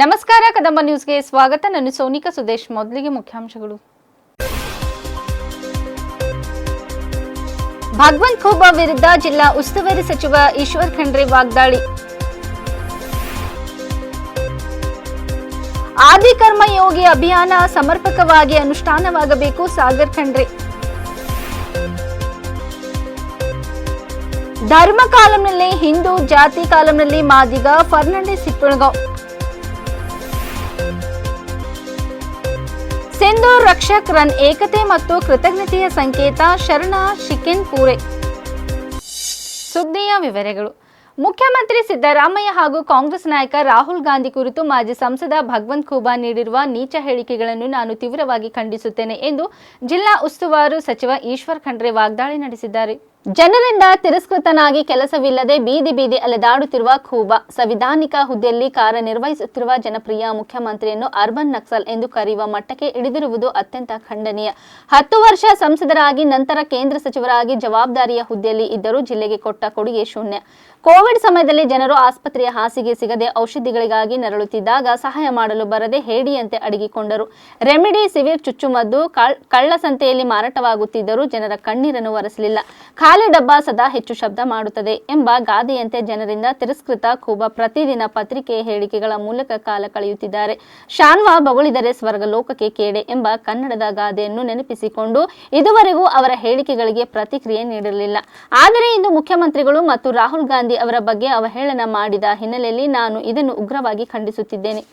ನಮಸ್ಕಾರ, ಕದಂಬ ನ್ಯೂಸ್ಗೆ ಸ್ವಾಗತ. ನಾನು ಸೋನಿಕಾ ಸುದೇಶ್, ಮೊದಲಿಗೆ ಮುಖ್ಯಾಂಶಗಳು. ಭಗವಂತ್ ಖೂಬಾ ವಿರುದ್ಧ ಜಿಲ್ಲಾ ಉಸ್ತುವಾರಿ ಸಚಿವ ಈಶ್ವರ್ ಖಂಡ್ರೆ ವಾಗ್ದಾಳಿ. ಆದಿಕರ್ಮ ಯೋಗಿ ಅಭಿಯಾನ ಸಮರ್ಪಕವಾಗಿ ಅನುಷ್ಠಾನವಾಗಬೇಕು ಸಾಗರ್ ಖಂಡ್ರೆ. ಧರ್ಮ ಕಾಲಂನಲ್ಲಿ ಹಿಂದೂ ಜಾತಿ ಕಾಲಂನಲ್ಲಿ ಮಾದಿಗ ಫರ್ನಾಂಡಿಸ್ ಹಿಪ್ಪಳಗಾಂವ್ ಸಿಂಧೂರ್ ರಕ್ಷಕ್ ರನ್ ಏಕತೆ ಮತ್ತು ಕೃತಜ್ಞತೆಯ ಸಂಕೇತ ಶರಣ ಶಿಕೆನ್ ಪೂರೆ ಸುದ್ದಿಯ ವಿವರಗಳು. ಮುಖ್ಯಮಂತ್ರಿ ಸಿದ್ದರಾಮಯ್ಯ ಹಾಗೂ ಕಾಂಗ್ರೆಸ್ ನಾಯಕ ರಾಹುಲ್ ಗಾಂಧಿ ಕುರಿತು ಮಾಜಿ ಸಂಸದ ಭಗವಂತ್ ಖೂಬಾ ನೀಡಿರುವ ನೀಚ ಹೇಳಿಕೆಗಳನ್ನು ನಾನು ತೀವ್ರವಾಗಿ ಖಂಡಿಸುತ್ತೇನೆ ಎಂದು ಜಿಲ್ಲಾ ಉಸ್ತುವಾರು ಸಚಿವ ಈಶ್ವರ್ ಖಂಡ್ರೆ ವಾಗ್ದಾಳಿ ನಡೆಸಿದ್ದಾರೆ. ಜನರಿಂದ ತಿರಸ್ಕೃತನಾಗಿ ಕೆಲಸವಿಲ್ಲದೆ ಬೀದಿ ಬೀದಿ ಅಲೆದಾಡುತ್ತಿರುವ ಖೂಬಾ, ಸಂವಿಧಾನಿಕ ಹುದ್ದೆಯಲ್ಲಿ ಕಾರ್ಯನಿರ್ವಹಿಸುತ್ತಿರುವ ಜನಪ್ರಿಯ ಮುಖ್ಯಮಂತ್ರಿಯನ್ನು ಅರ್ಬನ್ ನಕ್ಸಲ್ ಎಂದು ಕರೆಯುವ ಮಟ್ಟಕ್ಕೆ ಇಳಿದಿರುವುದು ಅತ್ಯಂತ ಖಂಡನೀಯ. ಹತ್ತು ವರ್ಷ ಸಂಸದರಾಗಿ ನಂತರ ಕೇಂದ್ರ ಸಚಿವರಾಗಿ ಜವಾಬ್ದಾರಿಯ ಹುದ್ದೆಯಲ್ಲಿ ಇದ್ದರೂ ಜಿಲ್ಲೆಗೆ ಕೊಟ್ಟ ಕೊಡುಗೆ ಶೂನ್ಯ. ಕೋವಿಡ್ ಸಮಯದಲ್ಲಿ ಜನರು ಆಸ್ಪತ್ರೆಯ ಹಾಸಿಗೆ ಸಿಗದೆ ಔಷಧಿಗಳಿಗಾಗಿ ನರಳುತ್ತಿದ್ದಾಗ ಸಹಾಯ ಮಾಡಲು ಬರದೆ ಹೇಡಿಯಂತೆ ಅಡಗಿಕೊಂಡರು. ರೆಮಿಡಿ, ಸಿವಿರ್, ಚುಚ್ಚುಮದ್ದು, ಕಳ್- ಕಳ್ಳಸಂತೆಯಲ್ಲಿ ಮಾರಾಟವಾಗುತ್ತಿದ್ದರೂ ಜನರ ಕಣ್ಣೀರನ್ನು ಒರೆಸಲಿಲ್ಲ. ಖಾಲಿ ಡಬ್ಬ ಸದಾ ಹೆಚ್ಚು ಶಬ್ದ ಮಾಡುತ್ತದೆ ಎಂಬ ಗಾದೆಯಂತೆ ಜನರಿಂದ ತಿರಸ್ಕೃತ ಕೂಬ ಪ್ರತಿದಿನ ಪತ್ರಿಕೆ ಹೇಳಿಕೆಗಳ ಮೂಲಕ ಕಾಲ ಕಳೆಯುತ್ತಿದ್ದಾರೆ. ಶಾನ್ವಾ ಬಗಳಿದರೆ ಸ್ವರ್ಗ ಲೋಕಕ್ಕೆ ಕೇಡೆ ಎಂಬ ಕನ್ನಡದ ಗಾದೆಯನ್ನು ನೆನಪಿಸಿಕೊಂಡು ಇದುವರೆಗೂ ಅವರ ಹೇಳಿಕೆಗಳಿಗೆ ಪ್ರತಿಕ್ರಿಯೆ ನೀಡಿರಲಿಲ್ಲ ಆದರೆ ಇಂದು ಮುಖ್ಯಮಂತ್ರಿಗಳು ಮತ್ತು ರಾಹುಲ್ ಗಾಂಧಿ ಅವರ ಬಗ್ಗೆ ಅವಹೇಳನ ಮಾಡಿದ ಹಿನ್ನೆಲೆಯಲ್ಲಿ ನಾನು ಇದನ್ನು ಉಗ್ರವಾಗಿ ಖಂಡಿಸುತ್ತಿದ್ದೇನೆ.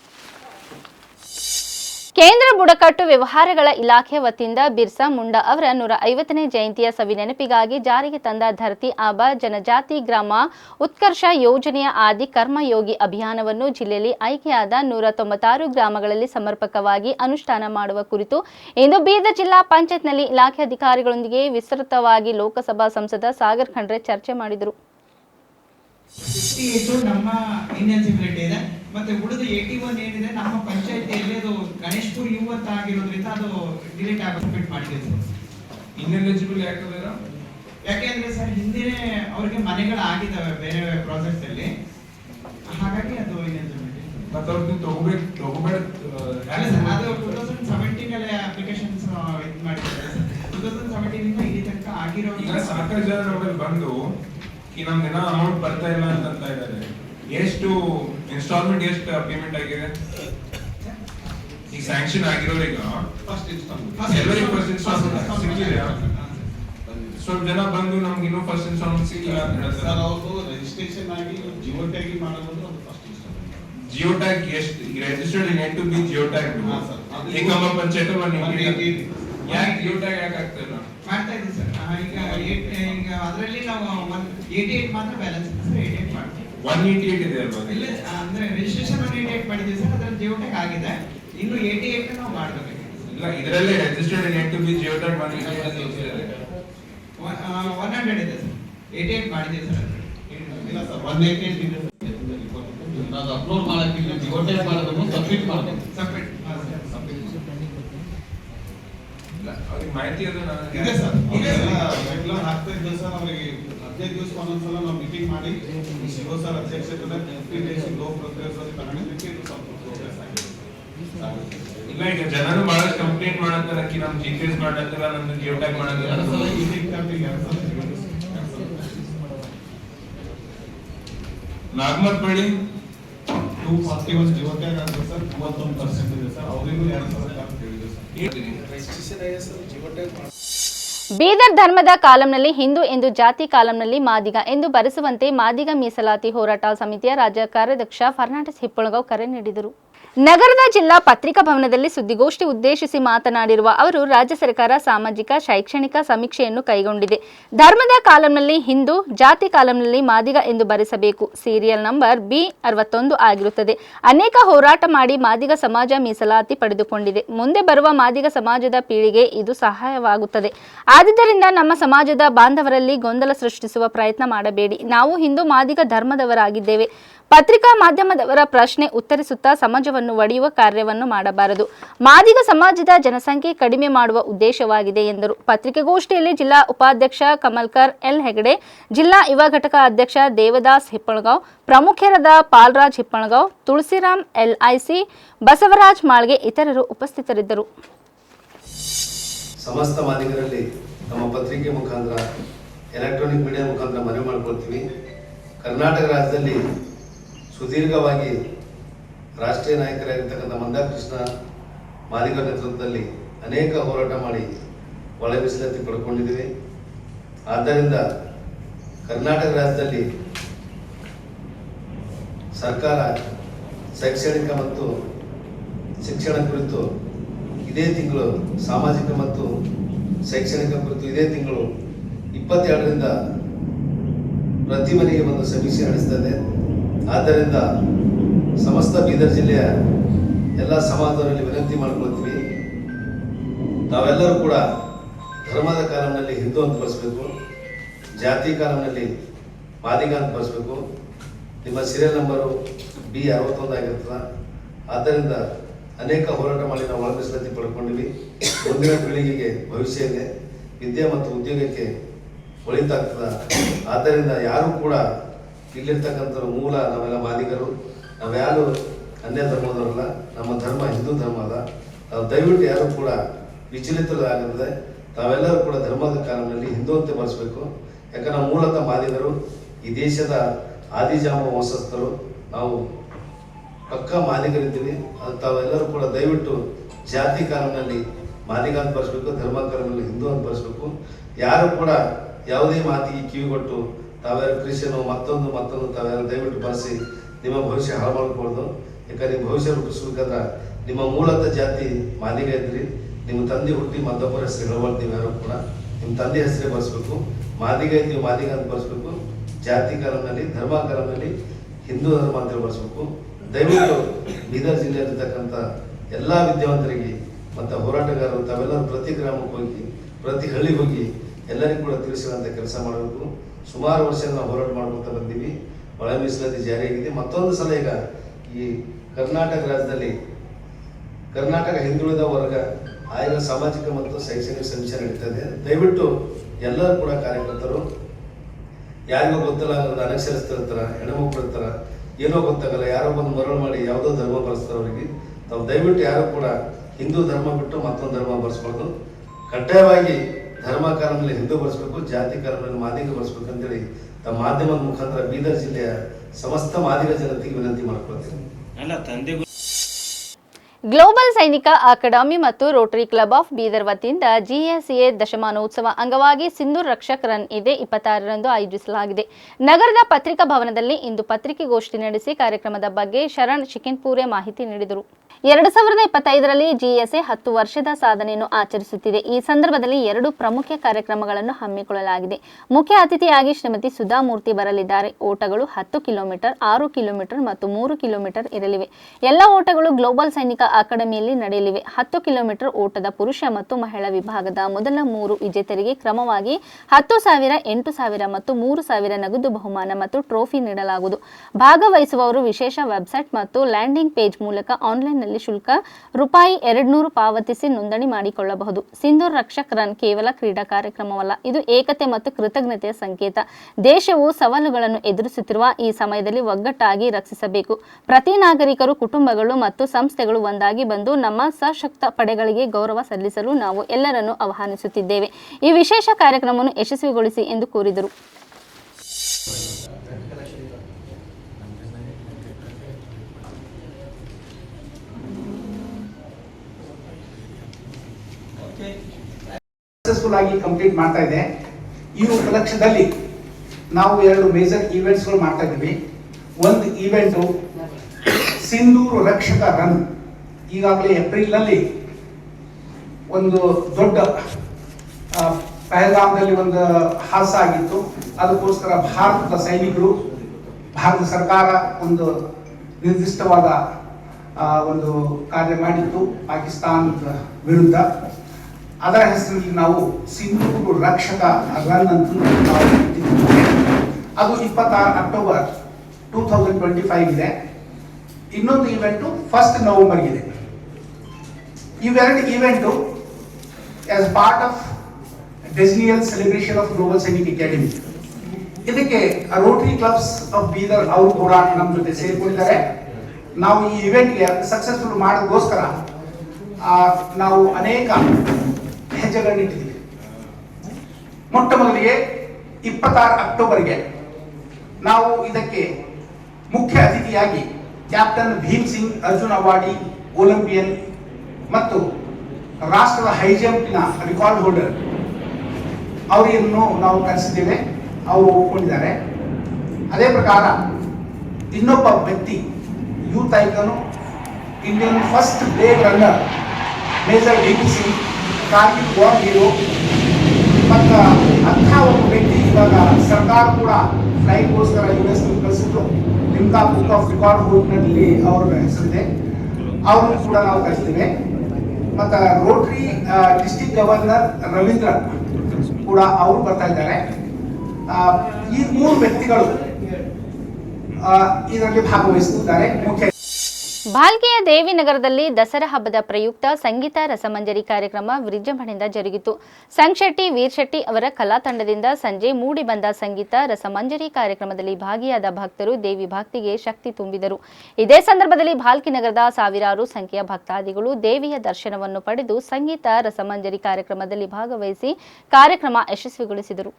ಕೇಂದ್ರ ಬುಡಕಟ್ಟು ವ್ಯವಹಾರಗಳ ಇಲಾಖೆ ವತಿಯಿಂದ ಬಿರ್ಸಾ ಮುಂಡಾ ಅವರ ನೂರ ಐವತ್ತನೇ ಜಯಂತಿಯ ಸವಿ ನೆನಪಿಗಾಗಿ ಜಾರಿಗೆ ತಂದ ಧರತಿ ಆಬಾ ಜನಜಾತಿ ಗ್ರಾಮ ಉತ್ಕರ್ಷ ಯೋಜನೆಯ ಆದಿ ಕರ್ಮಯೋಗಿ ಅಭಿಯಾನವನ್ನು ಜಿಲ್ಲೆಯಲ್ಲಿ ಆಯ್ಕೆಯಾದ ನೂರ ತೊಂಬತ್ತಾರು ಗ್ರಾಮಗಳಲ್ಲಿ ಸಮರ್ಪಕವಾಗಿ ಅನುಷ್ಠಾನ ಮಾಡುವ ಕುರಿತು ಇಂದು ಬೀದರ್ ಜಿಲ್ಲಾ ಪಂಚಾಯತ್ನಲ್ಲಿ ಇಲಾಖೆ ಅಧಿಕಾರಿಗಳೊಂದಿಗೆ ವಿಸ್ತೃತವಾಗಿ ಲೋಕಸಭಾ ಸಂಸದ ಸಾಗರ್ ಖಂಡ್ರೆ ಚರ್ಚೆ ಮಾಡಿದರು. ಏಟು ನಮ್ಮ ಇನ್ಎಲಿಜಿಬಿಲಿಟಿ ಇದೆ. ಮತ್ತೆ ಉಳಿದ ಏಯ್ಟಿ ಒನ್ ಏನಿದೆ ನಮ್ಮ ಪಂಚಾಯತಿಯಲ್ಲಿ ಅದು ಗಣೇಶ್ಪುರ್ ಯುವತ್ ಆಗಿರೋದ್ರಿಂದ ಅದು ಡಿಲೀಟ್ ಆಗೋಸ್ಬಿಟ್ ಮಾಡಿದೆ. ಸರ್ ಇನ್ಎಲಿಜಿಬಲ್ ಯಾಕಂದ್ರೆ ಯಾಕೆಂದ್ರೆ ಸರ್ ಹಿಂದಿನೇ ಅವ್ರಿಗೆ ಮನೆಗಳು ಆಗಿದಾವೆ ಬೇರೆ ಪ್ರಾಜೆಕ್ಟ್ ಅಲ್ಲಿ. ಹಾಗಾಗಿ ಅದು ಇನ್ಎಲಿಜಿಬಿಲಿಟಿ ಮತ್ತೆ ಅವ್ರದ್ದು ತಗೋಬೇಕು ತಗೋಬೇಡ ಅಲ್ಲ ಸರ್ ಅದು ಟೂ ತೌಸಂಡ್ ಸೆವೆಂಟೀನ್ ಅಲ್ಲಿ ಅಪ್ಲಿಕೇಶನ್ಸ್ ಇದು ಮಾಡಿದ್ದಾರೆ ಟೂ ತೌಸಂಡ್ ಸೆವೆಂಟೀನ್ ಇಂದ ಇಲ್ಲಿ ತನಕ ಆಗಿರೋ ಸಾಕಷ್ಟು ಜನ ಬಂದು ಈ ನಮ್ ದಿನ ಅಮೌಂಟ್ ಬರ್ತಾ ಇಲ್ಲ ಅಂತ ಅಂತ ಇದ್ದಾರೆ ಎಷ್ಟು ಇನ್ಸ್ಟಾಲ್ಮೆಂಟ್ ಎಷ್ಟು ಪೇಮೆಂಟ್ ಆಗಿದೆ? ಈಗ ಸ್ಯಾಂಕ್ಷನ್ ಆಗಿರೋರಿಗೆ ಫಸ್ಟ್ ಎಲ್ಲರಿಗೂ ಫಸ್ಟ್ ಇನ್ಸ್ಟಾಲ್ಮೆಂಟ್ ಸಿಕ್ಕಿದೆಯಾ ಸ್ವಲ್ಪ ಜನ ಬಂದು ನಮ್ಗೆ ಇನ್ನೂ ಫಸ್ಟ್ ಇನ್ಸ್ಟಾಲ್ಮೆಂಟ್ ಸಿಕ್ಕಿಲ್ಲ ಅಂತ ಸರ್ ಹೇಳ್ತಾರೆ ಅವ್ರದ್ದು ರಿಜಿಸ್ಟ್ರೇಷನ್ ಆಗಿ ಜಿಯೋ ಟ್ಯಾಗಿ ಮಾಡೋದಂದ್ರೆ ಅದು ಫಸ್ಟ್ ಇನ್ಸ್ಟಾಲ್ಮೆಂಟ್ ಜಿಯೋ ಟ್ಯಾಗ್ ಎಷ್ಟು? ಈಗ registered in to B geo tag ಹಾ, sir. ಅದು ಈಗ ನಮ್ಮ ಪಂಚಾಯತ್ One eighty. ಯಾಕೆ ಜಿಯೋ ಟ್ಯಾಗ್ ಯಾಕೆ ಆಗ್ತಾ ಇಲ್ಲ? ಮಾಡ್ತಾ ಇದ್ದೀವಿ ಸರ್ ಆ, ಈಗ ಏಟ್ ಈಗ ಅದರಲ್ಲಿ ನಾವು ಒನ್ ಏಯ್ಟಿ ಏಟ್ ಮಾತ್ರ ಬ್ಯಾಲೆನ್ಸ್ ಇದೆ ಸರ್ ಏಟ್ ಮಾಡ್ತೀವಿ. ಒನ್ ಏಯ್ಟಿ ಏಟ್ ಇದೆ ಅಲ್ವಾ? ಇಲ್ಲ ಅಂದ್ರೆ ರಿಜಿಸ್ಟ್ರೇಷನ್ ಒನ್ ಏಟ್ ಮಾಡಿದ್ದೀವಿ ಸರ್ ಅದ್ರಲ್ಲಿ ಜಿಯೋಟೆಕ್ ಆಗಿದೆ. ಇನ್ನು ಏಯ್ಟಿ ಏಟ್ ನಾವು ಮಾಡಬೇಕು ಇಲ್ಲ ಇದರಲ್ಲಿ registered in to be geo tag one one hundred ಇದೆ ಸರ್. ಏಯ್ಟಿ ಏಟ್ ಮಾಡಿದ್ದೀವಿ ಸರ್ ಇಲ್ಲ ಸರ್ ಒನ್ ಏಯ್ಟಿ ಏಟ್ ಇದೆ ಅದು ಅಪ್ಲೋಡ್ ಮಾಡಕ್ಕೆ ಇಲ್ಲಿ ಜಿಯೋ ಟ್ಯಾಗ್ ಮಾಡೋದನ್ನು ಸಬ್ಮಿಟ್ ಮಾಡಬೇಕು ಸಬ್ಮಿಟ್ ಅವ್ರಿಗೆ ಮಾಹಿತಿ ಅದು ನಾನು ಇದೆ ಸರ್. ಇದೆ ಸರ್. ಹಾಕ್ತಾ ಇದ್ದೇವೆ ಸರ್ ಅವರಿಗೆ. ಹದಿನೈದು ದಿವಸ ಒಂದೊಂದ್ಸಲ ನಾವು ಮೀಟಿಂಗ್ ಮಾಡಿ ಶಿವ ಸರ್ ಅಧ್ಯಕ್ಷತೆಯಲ್ಲಿ ಫಿಫ್ಟೀನ್ ಡೇಸ್ ಲೋ ಪ್ರೋಗ್ರೆಸ್ ಅಲ್ಲಿ ತಗೊಂಡಿದ್ದಕ್ಕೆ ಇದು ಆಗಿದೆ ಇಲ್ಲ, ಈಗ ಜನರು ಬಹಳಷ್ಟು ಕಂಪ್ಲೇಂಟ್ ಮಾಡತ್ತಾರ ಕಿ ನಮ್ ಜಿಪಿಎಸ್ ಮಾಡತ್ತಾರ, ನಮ್ದು Jio ಮಾಡತ್ತಾರ sir. ನಾಗಮತ್ Balli two forty one Jio ಆಗಿದೆ ಸರ್ ಮೂವತ್ತೊಂದು ಪರ್ಸೆಂಟ್ ಇದೆ ಸರ್ ಅವರಿಗೂ ಎರಡು ಸಲ ಹೇಳಿದೆ ಸರ್ ಬೀದರ್ ಧರ್ಮದ ಕಾಲಂನಲ್ಲಿ ಹಿಂದೂ ಎಂದು ಜಾತಿ ಕಾಲಂನಲ್ಲಿ ಮಾದಿಗ ಎಂದು ಬರೆಸುವಂತೆ ಮಾದಿಗ ಮೀಸಲಾತಿ ಹೋರಾಟ ಸಮಿತಿಯ ರಾಜ್ಯ ಕಾರ್ಯಾಧ್ಯಕ್ಷ ಫರ್ನಾಂಡಿಸ್ ಹಿಪ್ಪಳಗಾವ್ ಕರೆ ನೀಡಿದರು. ನಗರದ ಜಿಲ್ಲಾ ಪತ್ರಿಕಾ ಭವನದಲ್ಲಿ ಸುದ್ದಿಗೋಷ್ಠಿ ಉದ್ದೇಶಿಸಿ ಮಾತನಾಡಿರುವ ಅವರು, ರಾಜ್ಯ ಸರ್ಕಾರ ಸಾಮಾಜಿಕ, ಶೈಕ್ಷಣಿಕ ಸಮೀಕ್ಷೆಯನ್ನು ಕೈಗೊಂಡಿದೆ. ಧರ್ಮದ ಕಾಲಂನಲ್ಲಿ ಹಿಂದೂ, ಜಾತಿ ಕಾಲಂನಲ್ಲಿ ಮಾದಿಗ ಎಂದು ಬರೆಸಬೇಕು. ಸೀರಿಯಲ್ ನಂಬರ್ ಬಿ ಅರವತ್ತೊಂದು ಆಗಿರುತ್ತದೆ. ಅನೇಕ ಹೋರಾಟ ಮಾಡಿ ಮಾದಿಗ ಸಮಾಜ ಮೀಸಲಾತಿ ಪಡೆದುಕೊಂಡಿದೆ. ಮುಂದೆ ಬರುವ ಮಾದಿಗ ಸಮಾಜದ ಪೀಳಿಗೆ ಇದು ಸಹಾಯವಾಗುತ್ತದೆ. ಆದುದರಿಂದ ನಮ್ಮ ಸಮಾಜದ ಬಾಂಧವರಲ್ಲಿ ಗೊಂದಲ ಸೃಷ್ಟಿಸುವ ಪ್ರಯತ್ನ ಮಾಡಬೇಡಿ. ನಾವು ಹಿಂದೂ ಮಾದಿಗ ಧರ್ಮದವರಾಗಿದ್ದೇವೆ. ಪತ್ರಿಕಾ ಮಾಧ್ಯಮದವರ ಪ್ರಶ್ನೆ ಉತ್ತರಿಸುತ್ತಾ ಸಮಾಜವನ್ನು ಒಡೆಯುವ ಕಾರ್ಯವನ್ನು ಮಾಡಬಾರದು. ಮಾದಿಗ ಸಮಾಜದ ಜನಸಂಖ್ಯೆ ಕಡಿಮೆ ಮಾಡುವ ಉದ್ದೇಶವಾಗಿದೆ ಎಂದರು. ಪತ್ರಿಕಾಗೋಷ್ಠಿಯಲ್ಲಿ ಜಿಲ್ಲಾ ಉಪಾಧ್ಯಕ್ಷ ಕಮಲ್ಕರ್ ಎಲ್. ಹೆಗಡೆ, ಜಿಲ್ಲಾ ಯುವ ಘಟಕ ಅಧ್ಯಕ್ಷ ದೇವದಾಸ್ ಹಿಪ್ಪಣಗಾವ್ ಪ್ರಮುಖರಾದ ಪಾಲ್ರಾಜ್ ಹಿಪ್ಪಣಗಾವ್ ತುಳಸಿರಾಮ್ ಎಲ್ಐಸಿ ಬಸವರಾಜ್ ಮಾಳ್ಗೆ ಇತರರು ಉಪಸ್ಥಿತರಿದ್ದರು. ಸಮಸ್ತ ಮಾಧ್ಯಮಗಳಲ್ಲಿ ನಮ್ಮ ಪತ್ರಿಕೆ ಮುಖಾಂತರ ಎಲೆಕ್ಟ್ರಾನಿಕ್ ಮೀಡಿಯಾ ಮುಖಾಂತರ ಮನವಿ ಮಾಡಿಕೊಳ್ತೀವಿ. ಕರ್ನಾಟಕ ರಾಜ್ಯದಲ್ಲಿ ಸುದೀರ್ಘವಾಗಿ ರಾಷ್ಟ್ರೀಯ ನಾಯಕರಾಗಿರ್ತಕ್ಕಂಥ ಮಂದಾಕೃಷ್ಣ ಮಾದಿಗರ ನೇತೃತ್ವದಲ್ಲಿ ಅನೇಕ ಹೋರಾಟ ಮಾಡಿ ಒಳ ಮೀಸಲಾತಿ ಪಡ್ಕೊಂಡಿದ್ದೀವಿ. ಆದ್ದರಿಂದ ಕರ್ನಾಟಕ ರಾಜ್ಯದಲ್ಲಿ ಸರ್ಕಾರ ಶೈಕ್ಷಣಿಕ ಮತ್ತು ಶಿಕ್ಷಣ ಕುರಿತು ಇದೇ ತಿಂಗಳು ಸಾಮಾಜಿಕ ಮತ್ತು ಶೈಕ್ಷಣಿಕ ಕುರಿತು ಇದೇ ತಿಂಗಳು ಇಪ್ಪತ್ತೆರಡರಿಂದ ಪ್ರತಿ ಮನೆಗೆ ಒಂದು ಸಮೀಕ್ಷೆ ನಡೆಸ್ತದೆ. ಆದ್ದರಿಂದ ಸಮಸ್ತ ಬೀದರ್ ಜಿಲ್ಲೆಯ ಎಲ್ಲ ಸಮಾಜದವರಲ್ಲಿ ವಿನಂತಿ ಮಾಡ್ಕೊಳ್ತೀವಿ. ತಾವೆಲ್ಲರೂ ಕೂಡ ಧರ್ಮದ ಕಾಲಂನಲ್ಲಿ ಹಿಂದೂ ಅಂತ ಬಳಸಬೇಕು, ಜಾತಿ ಕಾಲಂನಲ್ಲಿ ಮಾದಿಗ ಅಂತ ಬಳಸಬೇಕು. ನಿಮ್ಮ ಸೀರಿಯಲ್ ನಂಬರು ಬಿ ಅರವತ್ತೊಂದಾಗಿರ್ತದೆ ಆದ್ದರಿಂದ ಅನೇಕ ಹೋರಾಟ ಮಾಡಿ ನಾವು ಒಳ ಪಡ್ಕೊಂಡಿವಿ. ಮುಂದಿನ ಪೀಳಿಗೆಗೆ ಭವಿಷ್ಯ ವಿದ್ಯೆ ಮತ್ತು ಉದ್ಯೋಗಕ್ಕೆ ಒಳಿತಾಗ್ತದ. ಆದ್ದರಿಂದ ಯಾರು ಕೂಡ ಇಲ್ಲಿರ್ತಕ್ಕಂಥ ಮೂಲ ನಾವೆಲ್ಲ ಮಾದಿಗರು ನಾವ್ಯಾರು ಅನ್ಯ ಧರ್ಮದವರಲ್ಲ, ನಮ್ಮ ಧರ್ಮ ಹಿಂದೂ ಧರ್ಮ ಅದ. ನಾವು ದಯವಿಟ್ಟು ಯಾರು ಕೂಡ ವಿಚಲಿತರಾಗದೆ, ತಾವೆಲ್ಲರೂ ಕೂಡ ಧರ್ಮದ ಕಾಲದಲ್ಲಿ ಹಿಂದೂ ಅಂತ ಬಳಸಬೇಕು ಯಾಕಂದ್ರೆ ಮೂಲತಃ ಮಾದಿಗರು ಈ ದೇಶದ ಆದಿಜಾಮ ವಂಶಸ್ಥರು. ನಾವು ಪಕ್ಕ ಮಾದಿಗರಿದ್ದೀವಿ ಅದು ತಾವೆಲ್ಲರೂ ಕೂಡ ದಯವಿಟ್ಟು ಜಾತಿ ಕಾನೂನಲ್ಲಿ ಮಾದಿಗ ಅಂತ ಬರೆಸ್ಬೇಕು ಧರ್ಮ ಹಿಂದೂ ಅಂತ ಬರೆಸ್ಬೇಕು. ಯಾರು ಕೂಡ ಯಾವುದೇ ಮಾತಿಗೆ ಕಿವಿಗೊಟ್ಟು ತಾವ್ಯಾರು ಕ್ರಿಶ್ಚಿಯನು ಮತ್ತೊಂದು ಮತ್ತೊಂದು ತಾವೆಲ್ಲ ದಯವಿಟ್ಟು ಬಳಸಿ ನಿಮ್ಮ ಭವಿಷ್ಯ ಹಾಳು ಮಾಡ್ಕೊಳ್ದು. ಯಾಕಂದ್ರೆ ನಿಮ್ಮ ಭವಿಷ್ಯ ರೂಪಿಸ್ಬೇಕಾದ್ರೆ ನಿಮ್ಮ ಮೂಲತಃ ಜಾತಿ ಮಾದಿಗ ಇದ್ರಿ, ನಿಮ್ಮ ತಂದೆ ಹುಟ್ಟಿ ಮತ್ತೊಬ್ಬರ ಹೆಸರು ಹೇಳಬಾರ್ದು ನೀವು ಯಾರು ಕೂಡ. ನಿಮ್ಮ ತಂದೆ ಹೆಸರೇ ಬರೆಸ್ಬೇಕು ಮಾದಿಗ ಇದ್ದೀವಿ ಮಾದಿಗ ಅಂತ ಬರೆಸ್ಬೇಕು, ಜಾತಿ ಕಾಲಂನಲ್ಲಿ ಧರ್ಮ ಕಾಲಂನಲ್ಲಿ ಹಿಂದೂ ಧರ್ಮ ಅಂತ ಹೇಳಿ ಬರ್ಸ್ಬೇಕು. ದಯವಿಟ್ಟು ಬೀದರ್ ಜಿಲ್ಲೆಯಲ್ಲಿರ್ತಕ್ಕಂಥ ಎಲ್ಲ ವಿದ್ಯಾವಂತರಿಗೆ ಮತ್ತು ಹೋರಾಟಗಾರರು ತಾವೆಲ್ಲರೂ ಪ್ರತಿ ಗ್ರಾಮಕ್ಕೆ ಹೋಗಿ, ಪ್ರತಿ ಹಳ್ಳಿ ಹೋಗಿ ಎಲ್ಲರಿಗೂ ಕೂಡ ತಿಳಿಸುವಂಥ ಕೆಲಸ ಮಾಡಬೇಕು. ಸುಮಾರು ವರ್ಷ ನಾವು ಹೋರಾಟ ಮಾಡ್ಕೊತಾ ಬಂದೀವಿ. ಒಳ ಮೀಸಲಾತಿ ಜಾರಿಯಾಗಿದೆ ಮತ್ತೊಂದು ಸಲ ಈಗ ಈ ಕರ್ನಾಟಕ ರಾಜ್ಯದಲ್ಲಿ, ಕರ್ನಾಟಕ ಹಿಂದುಳಿದ ವರ್ಗ ಆಯೋಗ ಸಾಮಾಜಿಕ ಮತ್ತು ಶೈಕ್ಷಣಿಕ ಸಮೀಕ್ಷೆ ನಡೀತದೆ ದಯವಿಟ್ಟು ಎಲ್ಲರೂ ಕೂಡ ಕಾರ್ಯಕರ್ತರು, ಯಾರಿಗೂ ಗೊತ್ತಿಲ್ಲ ಅನ್ನೋದು ಹೆಣ್ಣು ಮಕ್ಕಳು ಇರ್ತಾರ ಏನೋ ಗೊತ್ತಾಗಲ್ಲ, ಯಾರೋ ಬಂದು ಮರಳು ಮಾಡಿ ಯಾವುದೋ ಧರ್ಮ ಬಳಸ್ತಾರೆ ಅವರಿಗೆ. ತಾವು ದಯವಿಟ್ಟು ಯಾರು ಕೂಡ ಹಿಂದೂ ಧರ್ಮ ಬಿಟ್ಟು ಮತ್ತೊಂದು ಧರ್ಮ ಬಳಸ್ಬಾರ್ದು. ಕಡ್ಡಾಯವಾಗಿ ಧರ್ಮ ಕಾಲದಲ್ಲಿ ಹಿಂದೂ ಬರೆಸ್ಬೇಕು ಜಾತಿ ಕಾಲದಲ್ಲಿ ಮಾದಿಗ ಬಳಸ್ಬೇಕು ಅಂತೇಳಿ ತಮ್ಮ ಮಾಧ್ಯಮದ ಮುಖಾಂತರ ಬೀದರ್ ಜಿಲ್ಲೆಯ ಸಮಸ್ತ ಮಾದಿಗ ಜನತೆಗೆ ವಿನಂತಿ ಮಾಡ್ಕೊಳ್ತೀನಿ. ಅಲ್ಲ, ತಂದೆಗೂ ಗ್ಲೋಬಲ್ ಸೈನಿಕ ಅಕಾಡೆಮಿ ಮತ್ತು ರೋಟರಿ ಕ್ಲಬ್ ಆಫ್ ಬೀದರ್ ವತಿಯಿಂದ ಜಿಎಸ್ಎ ದಶಮಾನೋತ್ಸವ ಅಂಗವಾಗಿ ಸಿಂಧೂರ್ ರಕ್ಷಕ್ ರನ್ ಇದೆ ಇಪ್ಪತ್ತಾರರಂದು ಆಯೋಜಿಸಲಾಗಿದೆ. ನಗರದ ಪತ್ರಿಕಾ ಭವನದಲ್ಲಿ ಇಂದು ಪತ್ರಿಕೆಗೋಷ್ಠಿ ನಡೆಸಿ ಕಾರ್ಯಕ್ರಮದ ಬಗ್ಗೆ ಶರಣ್ ಶಿಕಿನ್ಪೂರೆ ಮಾಹಿತಿ ನೀಡಿದರು. ಎರಡು ಸಾವಿರದ ಇಪ್ಪತ್ತೈದರಲ್ಲಿ ಜಿಎಸ್ಎ ಹತ್ತು ವರ್ಷದ ಸಾಧನೆಯನ್ನು ಆಚರಿಸುತ್ತಿದೆ. ಈ ಸಂದರ್ಭದಲ್ಲಿ ಎರಡು ಪ್ರಮುಖ ಕಾರ್ಯಕ್ರಮಗಳನ್ನು ಹಮ್ಮಿಕೊಳ್ಳಲಾಗಿದೆ. ಮುಖ್ಯ ಅತಿಥಿಯಾಗಿ ಶ್ರೀಮತಿ ಸುಧಾಮೂರ್ತಿ ಬರಲಿದ್ದಾರೆ. ಓಟಗಳು ಹತ್ತು ಕಿಲೋಮೀಟರ್, ಆರು ಕಿಲೋಮೀಟರ್ ಮತ್ತು ಮೂರು ಕಿಲೋಮೀಟರ್ ಇರಲಿವೆ. ಎಲ್ಲ ಓಟಗಳು ಗ್ಲೋಬಲ್ ಸೈನಿಕ ಅಕಾಡೆಮಿಯಲ್ಲಿ ನಡೆಯಲಿವೆ. ಹತ್ತು ಕಿಲೋಮೀಟರ್ ಓಟದ ಪುರುಷ ಮತ್ತು ಮಹಿಳಾ ವಿಭಾಗದ ಮೊದಲ ಮೂರು ವಿಜೇತರಿಗೆ ಕ್ರಮವಾಗಿ ಹತ್ತು ಸಾವಿರ, ಎಂಟು ಸಾವಿರ ಮತ್ತು ಮೂರು ಸಾವಿರ ನಗದು ಬಹುಮಾನ ಮತ್ತು ಟ್ರೋಫಿ ನೀಡಲಾಗುವುದು. ಭಾಗವಹಿಸುವವರು ವಿಶೇಷ ವೆಬ್ಸೈಟ್ ಮತ್ತು ಲ್ಯಾಂಡಿಂಗ್ ಪೇಜ್ ಮೂಲಕ ಆನ್ಲೈನ್ನಲ್ಲಿ ಶುಲ್ಕ ರೂಪಾಯಿ ಎರಡ್ನೂರು ಪಾವತಿಸಿ ನೋಂದಣಿ ಮಾಡಿಕೊಳ್ಳಬಹುದು. ಸಿಂಧೂರ್ ರಕ್ಷಕ್ ರನ್ ಕೇವಲ ಕ್ರೀಡಾ ಕಾರ್ಯಕ್ರಮವಲ್ಲ, ಇದು ಏಕತೆ ಮತ್ತು ಕೃತಜ್ಞತೆಯ ಸಂಕೇತ. ದೇಶವು ಸವಾಲುಗಳನ್ನು ಎದುರಿಸುತ್ತಿರುವ ಈ ಸಮಯದಲ್ಲಿ ಒಗ್ಗಟ್ಟಾಗಿ ರಕ್ಷಿಸಬೇಕು. ಪ್ರತಿ ನಾಗರಿಕರು, ಕುಟುಂಬಗಳು ಮತ್ತು ಸಂಸ್ಥೆಗಳು ಒಂದಾಗಿ ಬಂದು ನಮ್ಮ ಸಶಕ್ತ ಪಡೆಗಳಿಗೆ ಗೌರವ ಸಲ್ಲಿಸಲು ನಾವು ಎಲ್ಲರನ್ನು ಆಹ್ವಾನಿಸುತ್ತಿದ್ದೇವೆ. ಈ ವಿಶೇಷ ಕಾರ್ಯಕ್ರಮವನ್ನು ಯಶಸ್ವಿಗೊಳಿಸಿ ಎಂದು ಕೋರಿದರು. ಸಕ್ಸಸ್ಫುಲ್ ಆಗಿ ಕಂಪ್ಲೀಟ್ ಮಾಡ್ತಾ ಇದೆ. ಈ ಉಪಲಕ್ಷ್ಯದಲ್ಲಿ ನಾವು ಎರಡು ಮೇಜರ್ ಈವೆಂಟ್ಸ್ಗಳು ಮಾಡ್ತಾ ಇದ್ದೀವಿ. ಒಂದು ಈವೆಂಟು ಸಿಂಧೂರು ರಕ್ಷಕ ರನ್ ಈಗಾಗಲೇ ಏಪ್ರಿಲ್ನಲ್ಲಿ ಒಂದು ದೊಡ್ಡ ಪಹಲ್ಗಾಮ್ನಲ್ಲಿ ಒಂದು ಹಾಸ ಆಗಿತ್ತು. ಅದಕ್ಕೋಸ್ಕರ ಭಾರತದ ಸೈನಿಕರು, ಭಾರತ ಸರ್ಕಾರ ಒಂದು ನಿರ್ದಿಷ್ಟವಾದ ಒಂದು ಕಾರ್ಯ ಮಾಡಿತ್ತು ಪಾಕಿಸ್ತಾನದ ವಿರುದ್ಧ. ಅದರ ಹೆಸರಲ್ಲಿ ನಾವು ಸಿಂಧೂರು ರಕ್ಷಕ ರನ್ ಅಂತ ನಾವು ಅದು ಇಪ್ಪತ್ತಾರು October two thousand twenty five ಇದೆ. ಇನ್ನೊಂದು ಇವೆಂಟು ಫಸ್ಟ್ ನವೆಂಬರ್ಗಿದೆ ಇವೆರಡು event as part of decennial celebration of Global Sainik Academy ಇದಕ್ಕೆ ರೋಟರಿ ಕ್ಲಬ್ಸ್ ಆಫ್ ಬೀದರ್ ಅವರು ಕೂಡ ನಮ್ಮ ಜೊತೆ ಸೇರಿಕೊಂಡಿದ್ದಾರೆ. ನಾವು ಈ ಇವೆಂಟ್ಗೆ ಸಕ್ಸಸ್ಫುಲ್ ಮಾಡೋದಕ್ಕೋಸ್ಕರ ನಾವು ಅನೇಕ ಹೆಜ್ಜೆಗಳನ್ನ ಇಟ್ಟಿದ್ದೀವಿ. ಮೊಟ್ಟ ಮೊದಲಿಗೆ ಇಪ್ಪತ್ತಾರು ಅಕ್ಟೋಬರ್ಗೆ ನಾವು ಇದಕ್ಕೆ ಮುಖ್ಯ ಅತಿಥಿಯಾಗಿ captain Bhim Singh, Arjun awardee Olympian ಮತ್ತು ರಾಷ್ಟ್ರದ ಹೈ ಜಂಪ್ನ ರೆಕಾರ್ಡ್ ಹೋಲ್ಡರ್ ಅವರನ್ನು ನಾವು ಕರೆಸಿದ್ದೇವೆ ಅವರು ಒಪ್ಕೊಂಡಿದ್ದಾರೆ. ಅದೇ ಪ್ರಕಾರ ಇನ್ನೊಬ್ಬ ವ್ಯಕ್ತಿ youth icon Indian first day runner major D P Singh Kargil war hero ಮತ್ತು ಅಂಥ ಒಬ್ಬ ವ್ಯಕ್ತಿ ಇವಾಗ ಸರ್ಕಾರ ಕೂಡ ಫ್ಲೈಟ್ಗೋಸ್ಕರ ಯು ಎಸ್ ಕಳಿಸಿದ್ರು. ಲಿಮ್ಕಾ ಬುಕ್ ಆಫ್ ರೆಕಾರ್ಡ್ ಬುಕ್ನಲ್ಲಿ ಅವ್ರ ಹೆಸರಿದೆ. ಅವ್ರನ್ನ ಕೂಡ ನಾವು ಕಳಿಸ್ತೇವೆ ಮತ್ತು ರೋಟರಿ ಡಿಸ್ಟಿಕ್ ಗವರ್ನರ್ ರವೀಂದ್ರ ಕೂಡ ಅವರು ಬರ್ತಾ ಇದ್ದಾರೆ. ಈ ಮೂರು ವ್ಯಕ್ತಿಗಳು ಇದರಲ್ಲಿ ಭಾಗವಹಿಸುತ್ತಿದ್ದಾರೆ ಮುಖ್ಯ ಭಾಲ್ಕಿಯ ದೇವಿನಗರದಲ್ಲಿ ದಸರಾ ಹಬ್ಬದ ಪ್ರಯುಕ್ತ ಸಂಗೀತ ರಸಮಂಜರಿ ಕಾರ್ಯಕ್ರಮ ವಿಜೃಂಭಣೆಯಿಂದ ಜರುಗಿತು. ಸಂಗ್ಶೆಟ್ಟಿ ವೀರ್ಶೆಟ್ಟಿ ಅವರ ಕಲಾ ತಂಡದಿಂದ ಸಂಜೆ ಮೂಡಿ ಬಂದ ಸಂಗೀತ ರಸಮಂಜರಿ ಕಾರ್ಯಕ್ರಮದಲ್ಲಿ ಭಾಗಿಯಾದ ಭಕ್ತರು ದೇವಿ ಭಕ್ತಿಗೆ ಶಕ್ತಿ ತುಂಬಿದರು. ಇದೇ ಸಂದರ್ಭದಲ್ಲಿ ಭಾಲ್ಕಿ ನಗರದ ಸಾವಿರಾರು ಸಂಖ್ಯೆಯ ಭಕ್ತಾದಿಗಳು ದೇವಿಯ ದರ್ಶನವನ್ನು ಪಡೆದು ಸಂಗೀತ ರಸಮಂಜರಿ ಕಾರ್ಯಕ್ರಮದಲ್ಲಿ ಭಾಗವಹಿಸಿ ಕಾರ್ಯಕ್ರಮ ಯಶಸ್ವಿಗೊಳಿಸಿದರು.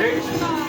ঠিক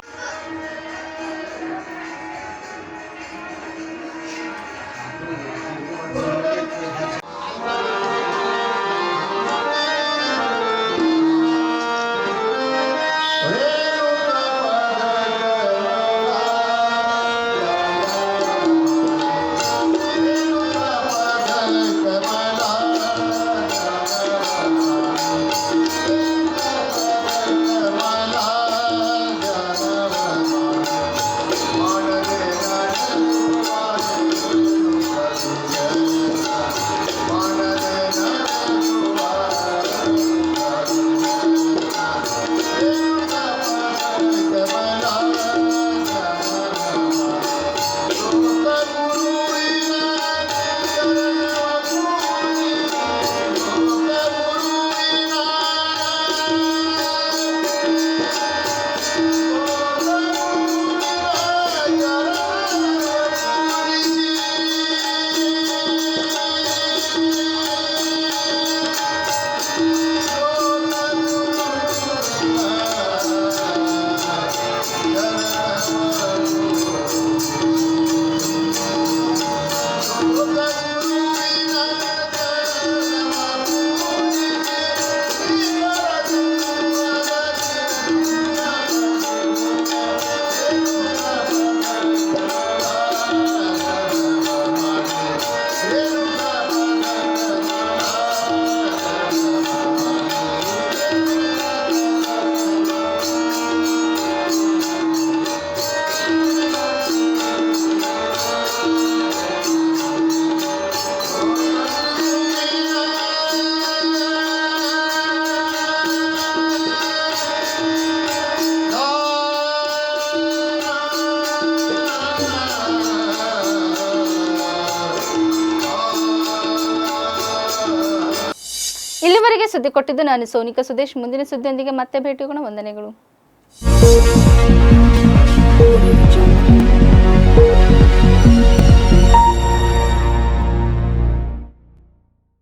ಸುದ್ದಿ ಕೊಟ್ಟಿದ್ದು ನಾನು ಸೋನಿಕಾ ಸುದೇಶ್. ಮುಂದಿನ ಸುದ್ದಿಯೊಂದಿಗೆ ಮತ್ತೆ ಭೇಟಿಗೋಣ ವಂದನೆಗಳು.